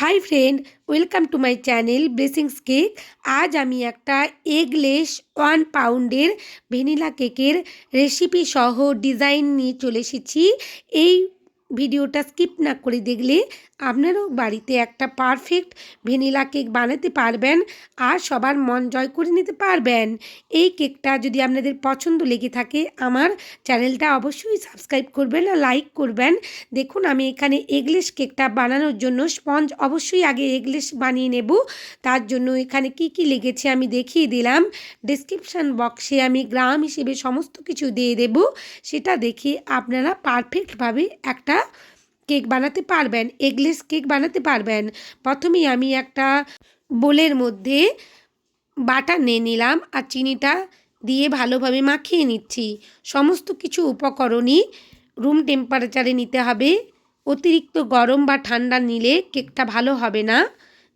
Hi friend welcome to my channel blessings cake আজ আমি একটা এগলেস ওয়ান পাউন্ডের ভ্যানিলা কেকের রেসিপি সহ ডিজাইন নিয়ে চলে এসেছি। এই ভিডিওটা স্কিপ না করে দেখলে আপনারাও বাড়িতে একটা পারফেক্ট ভ্যানিলা কেক বানাতে পারবেন আর সবার মন জয় করে নিতে পারবেন। এই কেকটা যদি আপনাদের পছন্দ লেগে থাকে আমার চ্যানেলটা অবশ্যই সাবস্ক্রাইব করবেন আর লাইক করবেন। দেখুন, আমি এখানে এগলেস কেকটা বানানোর জন্য স্পঞ্জ অবশ্যই আগে এগলেস বানিয়ে নেব। তার জন্য এখানে কি কি লেগেছে আমি দেখিয়ে দিলাম। ডিসক্রিপশান বক্সে আমি গ্রাম হিসেবে সমস্ত কিছু দিয়ে দেব। সেটা দেখে আপনারা পারফেক্টভাবে একটা কেক বানাতে পারবেন এগলেস কেক বানাতে পারবেন। প্রথমেই আমি একটা বোলের মধ্যে বাটার নিয়ে নিলাম আর চিনিটা দিয়ে ভালোভাবে মাখিয়ে নিচ্ছি। সমস্ত কিছু উপকরণই রুম টেম্পারেচারে নিতে হবে। অতিরিক্ত গরম বা ঠান্ডা নিলে কেকটা ভালো হবে না।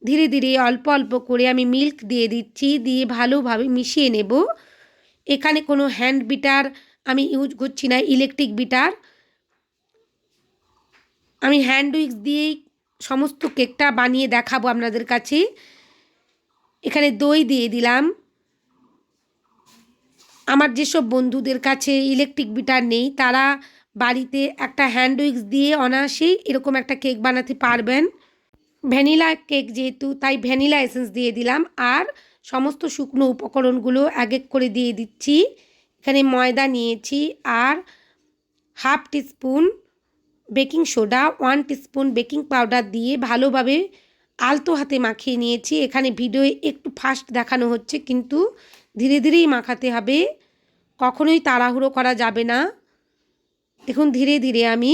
ধীরে ধীরে অল্প অল্প করে আমি মিল্ক দিয়ে দিচ্ছি, দিয়ে ভালোভাবে মিশিয়ে নেব। এখানে কোনো হ্যান্ড বিটার আমি ইউজ করছি না ইলেকট্রিক বিটার আমি হ্যান্ড উইক্স দিয়েই সমস্ত কেকটা বানিয়ে দেখাবো আপনাদের কাছে। এখানে দই দিয়ে দিলাম। আমার যেসব বন্ধুদের কাছে ইলেকট্রিক বিটার নেই, তারা বাড়িতে একটা হ্যান্ড উইক্স দিয়ে অনায়াসেই এরকম একটা কেক বানাতে পারবেন। ভ্যানিলা কেক যেহেতু, তাই ভ্যানিলা এসেন্স দিয়ে দিলাম। আর সমস্ত শুকনো উপকরণগুলো এক এক করে দিয়ে দিচ্ছি। এখানে ময়দা নিয়েছি। আর half teaspoon baking soda one teaspoon baking powder দিয়ে ভালোভাবে আলতো হাতে মাখিয়ে নিয়েছি। এখানে ভিডিওয়ে একটু ফাস্ট দেখানো হচ্ছে, কিন্তু ধীরে ধীরেই মাখাতে হবে। কখনোই তাড়াহুড়ো করা যাবে না। দেখুন, ধীরে ধীরে আমি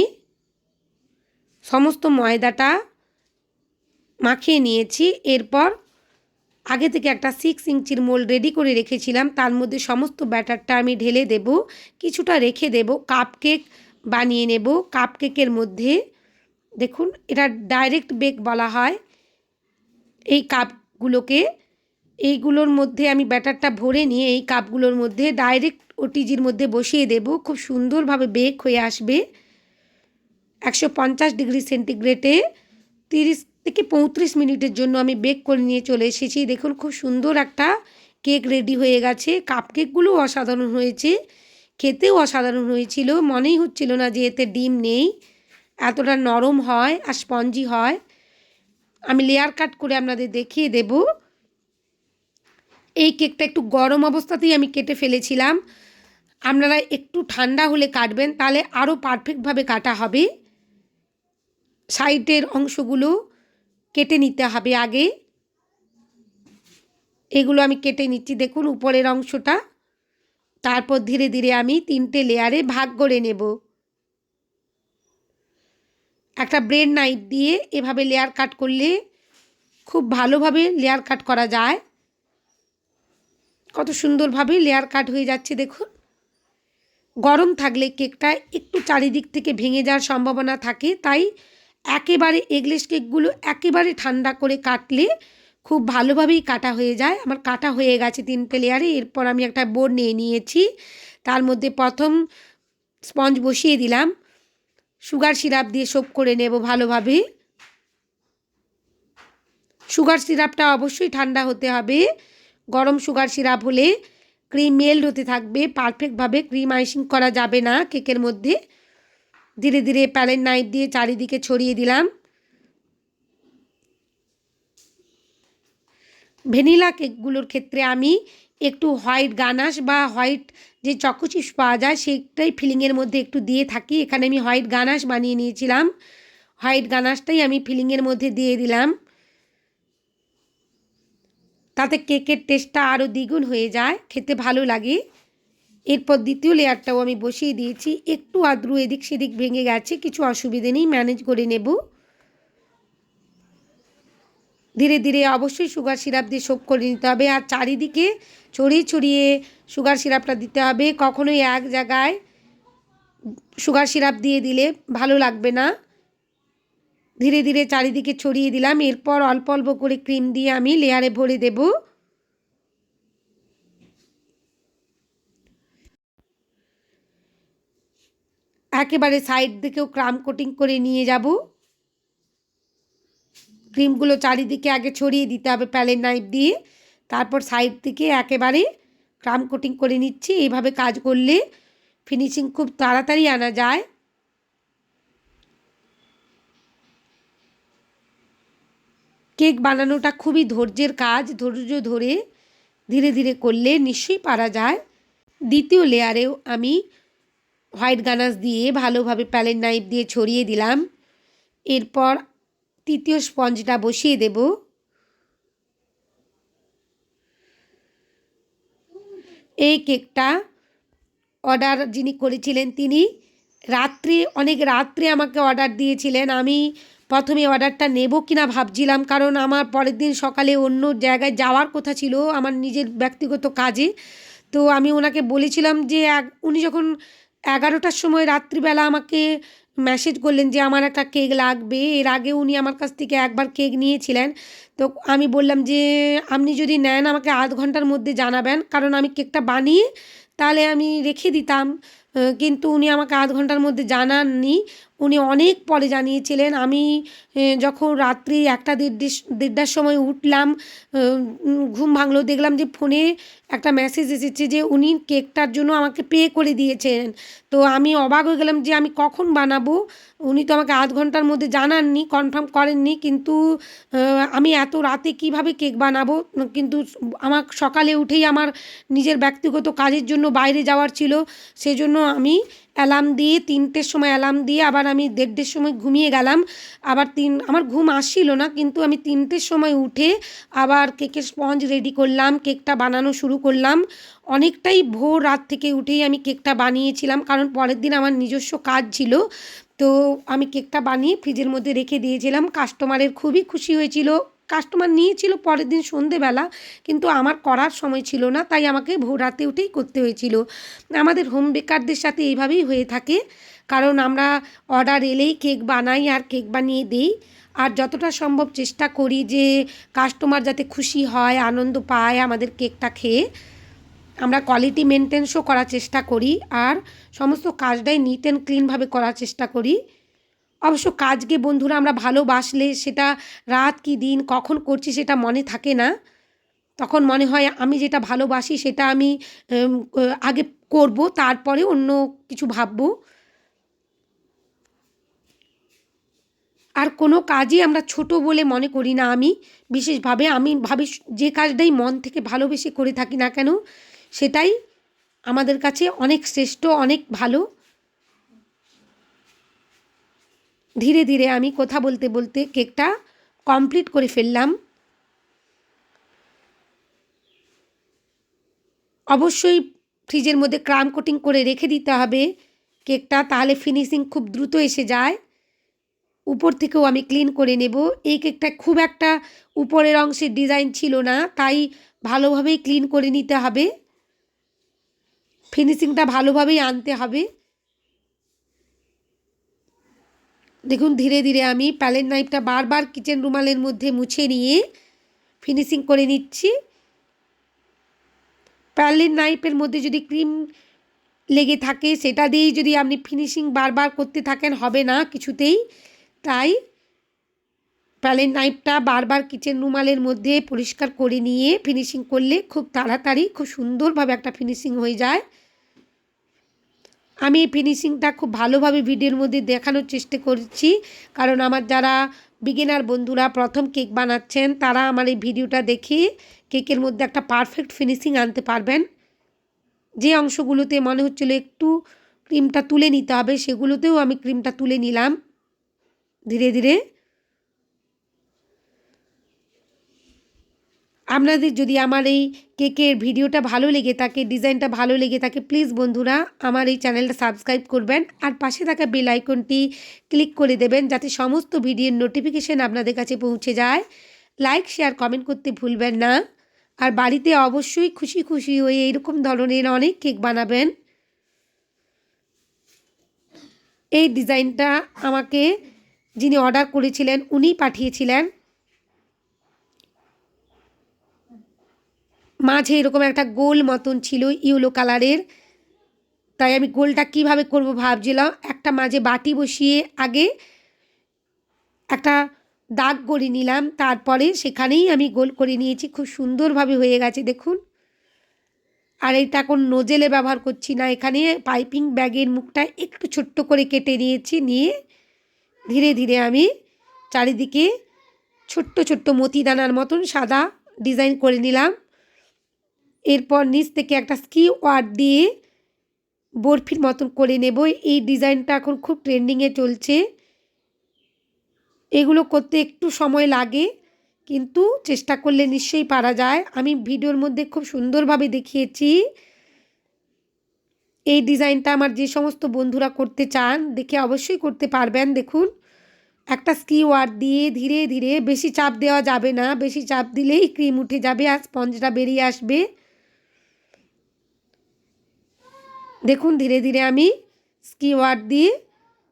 সমস্ত ময়দাটা মাখিয়ে নিয়েছি। এরপর আগে থেকে একটা সিক্স ইঞ্চির মোল রেডি করে রেখেছিলাম। তার মধ্যে সমস্ত ব্যাটারটা আমি ঢেলে দেব, কিছুটা রেখে দেব। কাপ কেক বানিয়ে নেব কাপ কেকের মধ্যে। দেখুন, এটা ডাইরেক্ট বেক বলা হয়। এই কাপগুলোকে এইগুলোর মধ্যে আমি ব্যাটারটা ভরে নিয়ে এই কাপগুলোর মধ্যে ডাইরেক্ট ওটিজির মধ্যে বসিয়ে দেব। খুব সুন্দরভাবে বেক হয়ে আসবে। একশো পঞ্চাশ ডিগ্রি সেন্টিগ্রেডে তিরিশ থেকে পঁয়ত্রিশ মিনিটের জন্য আমি বেক করে নিয়ে চলে এসেছি। দেখুন, খুব সুন্দর একটা কেক রেডি হয়ে গেছে। কাপ কেকগুলোও অসাধারণ হয়েছে। খেতেও অসাধারণ হয়েছিল। মনেই হচ্ছিল না যে এতে ডিম নেই। এতটা নরম হয় আর স্পঞ্জি হয়। আমি লেয়ার কাট করে আপনাদের দেখিয়ে দেব। এই কেকটা একটু গরম অবস্থাতেই আমি কেটে ফেলেছিলাম। আপনারা একটু ঠান্ডা হলে কাটবেন, তাহলে আরও পারফেক্টভাবে কাটা হবে। সাইডের অংশগুলো কেটে নিতে হবে আগে। এগুলো আমি কেটে নিচ্ছি। দেখুন, উপরের অংশটা তারপর ধীরে ধীরে আমি তিনটে লেয়ারে ভাগ করে নেব। একটা ব্রেড নাইফ দিয়ে এভাবে লেয়ার কাট করলে খুব ভালোভাবে লেয়ার কাট করা যায়। কত সুন্দরভাবে লেয়ার কাট হয়ে যাচ্ছে দেখুন। গরম থাকলে কেকটা একটু চারিদিক থেকে ভেঙে যাওয়ার সম্ভাবনা থাকে, তাই একেবারে এগলেস কেকগুলো একেবারে ঠান্ডা করে কাটলে খুব ভালোভাবেই কাটা হয়ে যায়। আমার কাটা হয়ে গেছে তিনটে লেয়ারে এরপর আমি একটা বোর্ড নিয়ে নিয়েছি। তার মধ্যে প্রথম স্পঞ্জ বসিয়ে দিলাম। সুগার সিরাপ দিয়ে সোপ করে নেব ভালোভাবে। সুগার সিরাপটা অবশ্যই ঠান্ডা হতে হবে। গরম সুগার সিরাপ হলে ক্রিম মেল্ট হতে থাকবে। পারফেক্টভাবে ক্রিম আইসিং করা যাবে না কেকের মধ্যে। ধীরে ধীরে প্যালেন নাইফ দিয়ে চারিদিকে ছড়িয়ে দিলাম। ভ্যানিলা কেকগুলোর ক্ষেত্রে আমি একটু হোয়াইট গানাশ বা হোয়াইট যে চকোচিপস পাওয়া যায়, সেইটাই ফিলিংয়ের মধ্যে একটু দিয়ে থাকি। এখানে আমি হোয়াইট গানাশ বানিয়ে নিয়েছিলাম। হোয়াইট গানাশটাই আমি ফিলিংয়ের মধ্যে দিয়ে দিলাম। তাতে কেকের টেস্টটা আরও দ্বিগুণ হয়ে যায়, খেতে ভালো লাগে। এরপর দ্বিতীয় লেয়ারটাও আমি বসিয়ে দিয়েছি। একটু আদ্রু এদিক সেদিক ভেঙে গেছে, কিছু অসুবিধে নেই, ম্যানেজ করে নেব। ধীরে ধীরে অবশ্যই সুগার সিরাপ দিয়ে সোপ করে নিতে হবে আর চারিদিকে ছড়িয়ে ছড়িয়ে সুগার সিরাপটা দিতে হবে। কখনোই এক জায়গায় সুগার সিরাপ দিয়ে দিলে ভালো লাগবে না। ধীরে ধীরে চারিদিকে ছড়িয়ে দিলাম। এরপর অল্প অল্প করে ক্রিম দিয়ে আমি লেয়ারে ভরে দেব। একেবারে সাইড দিকেও ক্রাম কোটিং করে নিয়ে যাব। ক্রিমগুলো চারিদিকে আগে ছড়িয়ে দিতে হবে প্যালের নাইফ দিয়ে। তারপর সাইড থেকে একেবারে ক্রাম কোটিং করে নিচ্ছি। এইভাবে কাজ করলে ফিনিশিং খুব তাড়াতাড়ি আনা যায়। কেক বানানোটা খুবই ধৈর্যের কাজ। ধৈর্য ধরে ধীরে ধীরে করলে নিশ্চয়ই পারা যায়। দ্বিতীয় লেয়ারেও আমি হোয়াইট গানাস দিয়ে ভালোভাবে প্যালেন নাইফ দিয়ে ছড়িয়ে দিলাম। এরপর তৃতীয় স্পঞ্জটা বসিয়ে দেব। এই কেকটা অর্ডার যিনি করেছিলেন তিনি রাত্রে, অনেক রাত্রে আমাকে অর্ডার দিয়েছিলেন। আমি প্রথমে অর্ডারটা নেব কি না ভাবছিলাম, কারণ আমার পরের দিন সকালে অন্য জায়গায় যাওয়ার কথা ছিল, আমার নিজের ব্যক্তিগত কাজে। তো আমি ওনাকে বলেছিলাম যে উনি যখন এগারোটার সময় রাত্রিবেলা আমাকে মেসেজ করলেন যে, আমার একটা কেক লাগবে। এর আগে উনি আমার কাছ থেকে একবার কেক নিয়েছিলেন। তো আমি বললাম যে, আপনি যদি নেন, আমাকে আধ ঘণ্টার মধ্যে জানাবেন। কারণ আমি কেকটা বানিয়ে তাহলে আমি রেখে দিতাম। কিন্তু উনি আমাকে আধ ঘণ্টার মধ্যে জানাননি। উনি অনেক পরে জানিয়েছিলেন, আমি যখন রাত্রি একটা দেড় দেড়টার সময় উঠলাম ঘুম ভাঙলো, দেখলাম যে ফোনে একটা মেসেজ এসেছে যে উনি কেকটার জন্য আমাকে পে করে দিয়েছেন। তো আমি অবাক হয়ে গেলাম যে আমি কখন বানাবো? উনি তো আমাকে আধ ঘণ্টার মধ্যে জানাননি কনফার্ম করেননি, কিন্তু আমি এত রাতে কীভাবে কেক বানাবো? কিন্তু আমার সকালে উঠেই আমার নিজের ব্যক্তিগত কাজের জন্য বাইরে যাওয়ার ছিল, সেজন্য আমি অ্যালার্ম দিয়ে তিনটের সময় অ্যালার্ম দিয়ে আবার আমি দেড়টের সময় ঘুমিয়ে গেলাম। আবার তিন, আমার ঘুম আসছিল না, কিন্তু আমি তিনটের সময় উঠে আবার কেকের স্পঞ্জ রেডি করলাম, কেকটা বানানো শুরু করলাম। অনেকটাই ভোর রাত থেকে উঠেই আমি কেকটা বানিয়েছিলাম, কারণ পরের দিন আমার নিজস্ব কাজ ছিল। তো আমি কেকটা বানিয়ে ফ্রিজের মধ্যে রেখে দিয়েছিলাম। কাস্টমারের খুবই খুশি হয়েছিল। কাস্টমার নিয়েছিল পরের দিন সন্ধেবেলা, কিন্তু আমার করার সময় ছিল না, তাই আমাকে ভোর রাতে উঠেই করতে হয়েছিল। আমাদের হোম বেকারদের সাথে এইভাবেই হয়ে থাকে। কারণ আমরা অর্ডার এলেই কেক বানাই আর কেক বানিয়ে দিই। আর যতটা সম্ভব চেষ্টা করি যে কাস্টমার যাতে খুশি হয়, আনন্দ পায় আমাদের কেকটা খেয়ে। আমরা কোয়ালিটি মেনটেন্সও করার চেষ্টা করি আর সমস্ত কাজটাই নিট অ্যান্ড ক্লিনভাবে করার চেষ্টা করি। অবশ্য কাজকে বন্ধুরা আমরা ভালোবাসলে সেটা রাত কি দিন, কখন করছি সেটা মনে থাকে না। তখন মনে হয় আমি যেটা ভালোবাসি সেটা আমি আগে করব তারপরে অন্য কিছু ভাববো। আর কোনো কাজই আমরা ছোট বলে মনে করি না আমি। বিশেষভাবে আমি ভাবি যে কাজটাই মন থেকে ভালোবেসে করে থাকি না কেন, সেটাই আমাদের কাছে অনেক শ্রেষ্ঠ, অনেক ভালো। ধীরে ধীরে আমি কথা বলতে বলতে কেকটা কমপ্লিট করে ফেললাম। অবশ্যই ফ্রিজের মধ্যে ক্রাম কোটিং করে রেখে দিতে হবে। কেকটা তাহলে ফিনিশিং খুব দ্রুত এসে যায়। উপর থেকেও আমি ক্লিন করে নেব। এই কেকটা খুব একটা উপরের অংশের ডিজাইন ছিল না, তাই ভালোভাবেই ক্লিন করে নিতে হবে। ফিনিশিংটা ভালোভাবেই আনতে হবে। দেখুন, ধীরে ধীরে আমি প্যালেট নাইফটা বারবার কিচেন রুমালের মধ্যে মুছে নিয়ে ফিনিশিং করে নিচ্ছি। প্যালেট নাইফের মধ্যে যদি ক্রিম লেগে থাকে, সেটা দিয়েই যদি আপনি ফিনিশিং বারবার করতে থাকেন, হবে না কিছুতেই। তাই প্যালেট নাইফটা বারবার কিচেন রুমালের মধ্যে পরিষ্কার করে নিয়ে ফিনিশিং করলে খুব তাড়াতাড়ি, খুব সুন্দরভাবে একটা ফিনিশিং হয়ে যায়। আমি এই ফিনিশিংটা খুব ভালোভাবে ভিডিওর মধ্যে দেখানোর চেষ্টা করছি, কারণ আমার যারা বিগিনার বন্ধুরা, প্রথম কেক বানাচ্ছেন, তারা আমার এই ভিডিওটা দেখে কেকের মধ্যে একটা পারফেক্ট ফিনিশিং আনতে পারবেন। যে অংশগুলোতে মনে হচ্ছিল একটু ক্রিমটা তুলে নিতে হবে, সেগুলোতেও আমি ক্রিমটা তুলে নিলাম। ধীরে ধীরে। আপনাদের যদি আমার এই কেকের ভিডিওটা ভালো লেগে থাকে, ডিজাইনটা ভালো লেগে থাকে প্লিজ বন্ধুরা আমার এই চ্যানেলটা সাবস্ক্রাইব করবেন আর পাশে থাকা বেল আইকনটি ক্লিক করে দেবেন যাতে সমস্ত ভিডিওর নোটিফিকেশান আপনাদের কাছে পৌঁছে যায়। লাইক শেয়ার কমেন্ট করতে ভুলবেন না। আর বাড়িতে অবশ্যই খুশি খুশি হয়ে এরকম ধরনের অনেক কেক বানাবেন। এই ডিজাইনটা আমাকে যিনি অর্ডার করেছিলেন উনি পাঠিয়েছিলেন। মাঝে এরকম একটা গোল মতন ছিল ইউলো কালারের। তাই আমি গোলটা কীভাবে করব ভাবছিলাম, একটা মাঝে বাটি বসিয়ে আগে একটা দাগ করে নিলাম, তারপরে সেখানেই আমি গোল করে নিয়েছি, খুব সুন্দরভাবে হয়ে গেছে, দেখুন। আর এটা এখন নোজেলে ব্যবহার করছি না, এখানে পাইপিং ব্যাগের মুখটা একটু ছোট্ট করে কেটে নিয়েছি, নিয়ে ধীরে ধীরে আমি চারিদিকে ছোট্ট ছোট্ট মতিদানার মতন সাদা ডিজাইন করে নিলাম। এরপর নিচ থেকে একটা স্কি ওয়ার্ড দিয়ে বরফির মতন করে নেব। এই ডিজাইনটা এখন খুব ট্রেন্ডিংয়ে চলছে। এগুলো করতে একটু সময় লাগে, কিন্তু চেষ্টা করলে নিশ্চয়ই পারা যায়। আমি ভিডিওর মধ্যে খুব সুন্দরভাবে দেখিয়েছি। এই ডিজাইনটা আমার যে সমস্ত বন্ধুরা করতে চান, দেখে অবশ্যই করতে পারবেন। দেখুন, একটা স্কি ওয়ার্ড দিয়ে ধীরে ধীরে বেশি চাপ দেওয়া যাবে না। বেশি চাপ দিলেই ক্রিম উঠে যাবে আর স্পঞ্জটা বেরিয়ে আসবে। দেখুন, ধীরে ধীরে আমি স্কি ওয়ার্ড দিয়ে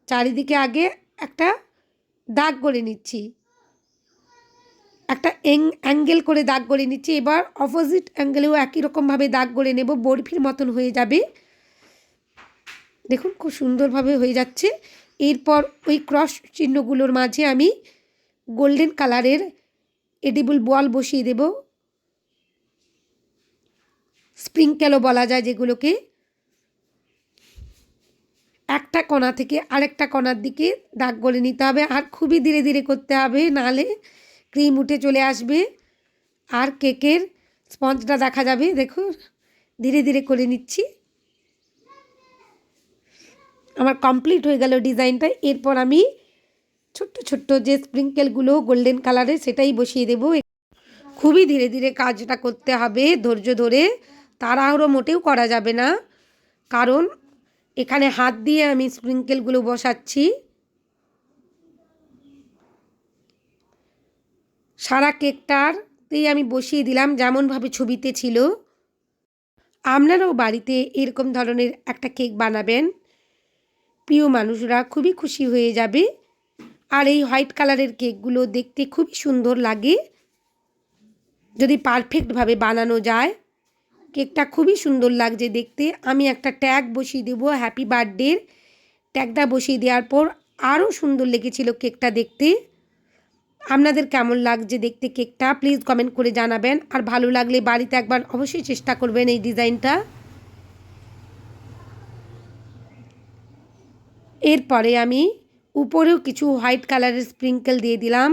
চারিদিকে আগে একটা দাগ করে নিচ্ছি। একটা অ্যাঙ্গেল করে দাগ করে নিচ্ছি। এবার অপোজিট অ্যাঙ্গেলেও একই রকমভাবে দাগ করে নেব। বরফির মতন হয়ে যাবে। দেখুন, খুব সুন্দরভাবে হয়ে যাচ্ছে। এরপর ওই ক্রস চিহ্নগুলোর মাঝে আমি গোল্ডেন কালারের এডিবল বল বসিয়ে দেব। স্প্রিংকেলও বলা যায় যেগুলোকে। একটা কণা থেকে আরেকটা কণার দিকে দাগ গলে নিতে হবে আর খুবই ধীরে ধীরে করতে হবে নাহলে ক্রিম উঠে চলে আসবে। আর কেকের স্পঞ্জটা দেখা যাবে, দেখুন, ধীরে ধীরে করে নিচ্ছি। আমার কমপ্লিট হয়ে গেল ডিজাইনটা এরপর আমি ছোট্ট ছোট্ট যে স্প্রিঙ্কেলগুলো গোল্ডেন কালারে সেটাই বসিয়ে দেব। খুবই ধীরে ধীরে কাজটা করতে হবে, ধৈর্য ধরে। তাড়াহুড়ো মোটেও করা যাবে না। কারণ এখানে হাত দিয়ে আমি স্প্রিঙ্কেলগুলো বসাচ্ছি। সারা কেকটারতেই আমি বসিয়ে দিলাম যেমনভাবে ছবিতে ছিল। আপনারাও বাড়িতে এরকম ধরনের একটা কেক বানাবেন। প্রিয় মানুষরা খুবই খুশি হয়ে যাবে। আর এই হোয়াইট কালারের কেকগুলো দেখতে খুবই সুন্দর লাগে। যদি পারফেক্টভাবে বানানো যায়, কেকটা খুবই সুন্দর লাগছে দেখতে। আমি একটা ট্যাগ বসিয়ে দেবো, হ্যাপি বার্থডের। ট্যাগটা বসিয়ে দেওয়ার পর আরও সুন্দর লেগেছিল কেকটা দেখতে। আপনাদের কেমন লাগছে দেখতে কেকটা? প্লিজ কমেন্ট করে জানাবেন। আর ভালো লাগলে বাড়িতে একবার অবশ্যই চেষ্টা করবেন এই ডিজাইনটা। এরপরে আমি উপরেও কিছু হোয়াইট কালারের স্প্রিঙ্কেল দিয়ে দিলাম।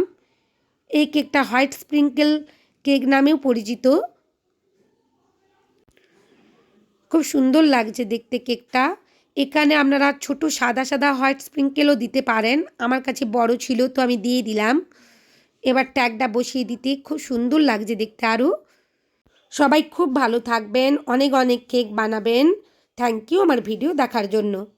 এই কেকটা হোয়াইট স্প্রিঙ্কেল কেক নামেও পরিচিত। খুব সুন্দর লাগছে দেখতে কেকটা। এখানে আপনারা ছোট সাদা সাদা হোয়াইট স্প্রিঙ্কেলও দিতে পারেন। আমার কাছে বড় ছিল, তো আমি দিয়ে দিলাম। এবার ট্যাগটা বসিয়ে দিতে খুব সুন্দর লাগছে দেখতে আরও সবাই খুব ভালো থাকবেন, অনেক অনেক কেক বানাবেন। থ্যাংক ইউ আমার ভিডিও দেখার জন্য।